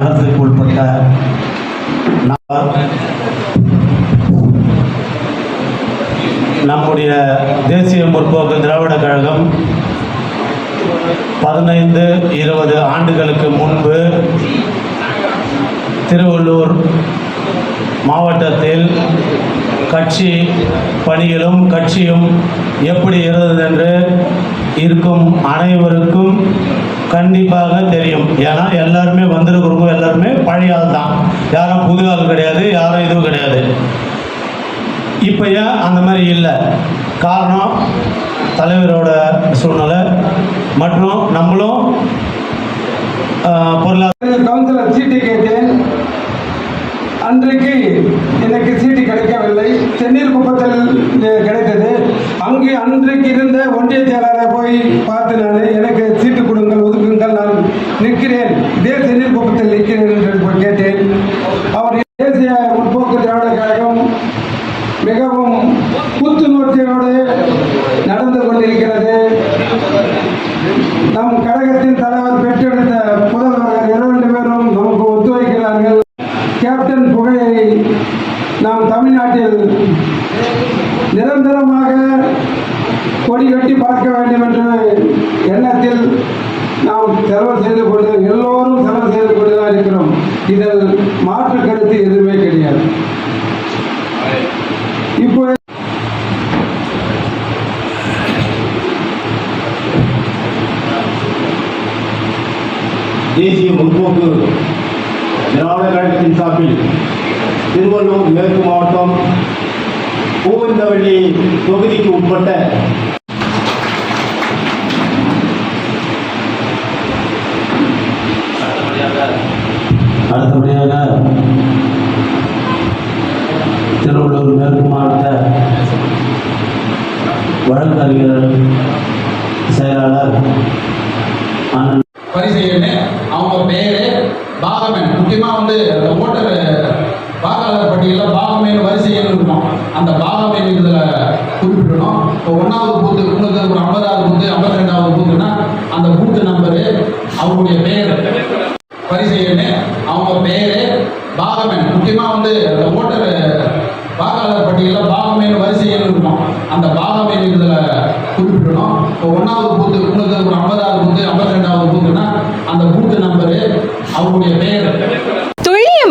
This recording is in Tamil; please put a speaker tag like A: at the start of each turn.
A: நகரத்திற்கு உட்பட்ட நம்முடைய தேசிய முற்போக்கு திராவிட கழகம் பதினைந்து இருபது ஆண்டுகளுக்கு முன்பு திருவள்ளூர் மாவட்டத்தில் கட்சி பணிகளும் கட்சியும் எப்படி இருந்தது என்று இருக்கும் அனைவருக்கும் கண்டிப்பாக தெரியும். ஏன்னா எல்லாருமே வந்திருக்கிறவங்க எல்லாருமே பழைய ஆள் தான். யாரும் புது ஆள் கிடையாது யாரும் இதுவும் கிடையாது. இப்போ ஏன் அந்த மாதிரி இல்லை? காரணம் தலைவரோட சூழ்நிலை. மற்றும் நம்மளும் பொருளாதார
B: கவுன்சிலர் சீட்டு கேட்டேன். அன்றைக்கு எனக்கு சீட்டு கிடைக்கவில்லை. சென்னீர் குப்பத்தில் கிடைத்தது. அங்கு அன்றைக்கு இருந்த ஒன்றிய செயலாளரை போய் பார்த்து நான் எனக்கு சீட்டு கொடுங்கள் ஒதுக்குங்கள் நான் நிற்கிறேன். தேசிய சென்னீர் நிற்கிறேன் என்று கேட்டேன். அவர் தேசிய முற்போக்கு திராவிட கழகம் மிகவும் புத்துணர்ச்சியோடு நடந்து கொண்டிருக்கிறது. நம் கழகத்தின் தலைவர் பெற்றெடுத்த முதல்வர்கள் இரண்டு பேரும் நமக்கு ஒத்துழைக்கிறார்கள். கேப்டன் புகையை நாம் தமிழ்நாட்டில் நிரந்தரமாக கொடி கட்டி பார்க்க வேண்டும் என்ற எண்ணத்தில் நாம் செலவு செய்து கொண்டு எல்லோரும் செலவு செய்து கொண்டு தான் இருக்கிறோம். இதில் மாற்று கருத்து எதுவுமே கிடையாது. இப்போ
C: தேசிய முற்போக்கு திராவிட கழகத்தின் சார்பில் திருவள்ளூர் மேற்கு மாவட்டம் பூவந்தவள்ளி தொகுதிக்கு உட்பட்ட
A: அடுத்தபடியாக திருவள்ளூர் மேற்கு மாவட்ட வழக்கறிஞர் செயலாளர்
D: பரிசெய்யன்னு அவங்க பேரு பாகமன் முக்கியமாக வந்து ஓட்டர் வாக்காளர் பட்டியலில் பாகமேன் வரிசையில் இருக்கும் அந்த பாகமேன் இதில் குறிப்பிடணும். இப்போ ஒன்றாவது பூத்து உங்களுக்கு ஒரு ஐம்பதாவது பூத்து ஐம்பத்தி ரெண்டாவது பூத்துனா அந்த பூத்து நம்பரு அவங்களுடைய பேர் பரிசெய்யன்னு அவங்க பெயரு பாகமன் முக்கியமாக வந்து அந்த ஓட்டர் வாக்காளர் பட்டியலில் பாகமேன் வரிசையில் இருக்கும் அந்த பாகமேன் இதில் குறிப்பிடணும். இப்போ ஒன்றாவது பூத்து உங்களுக்கு ஒரு ஐம்பதாவது பூத்து ஐம்பத்தி ரெண்டாவது பூத்துனா அந்த பூத்து நம்பரு அவங்களுடைய பேர்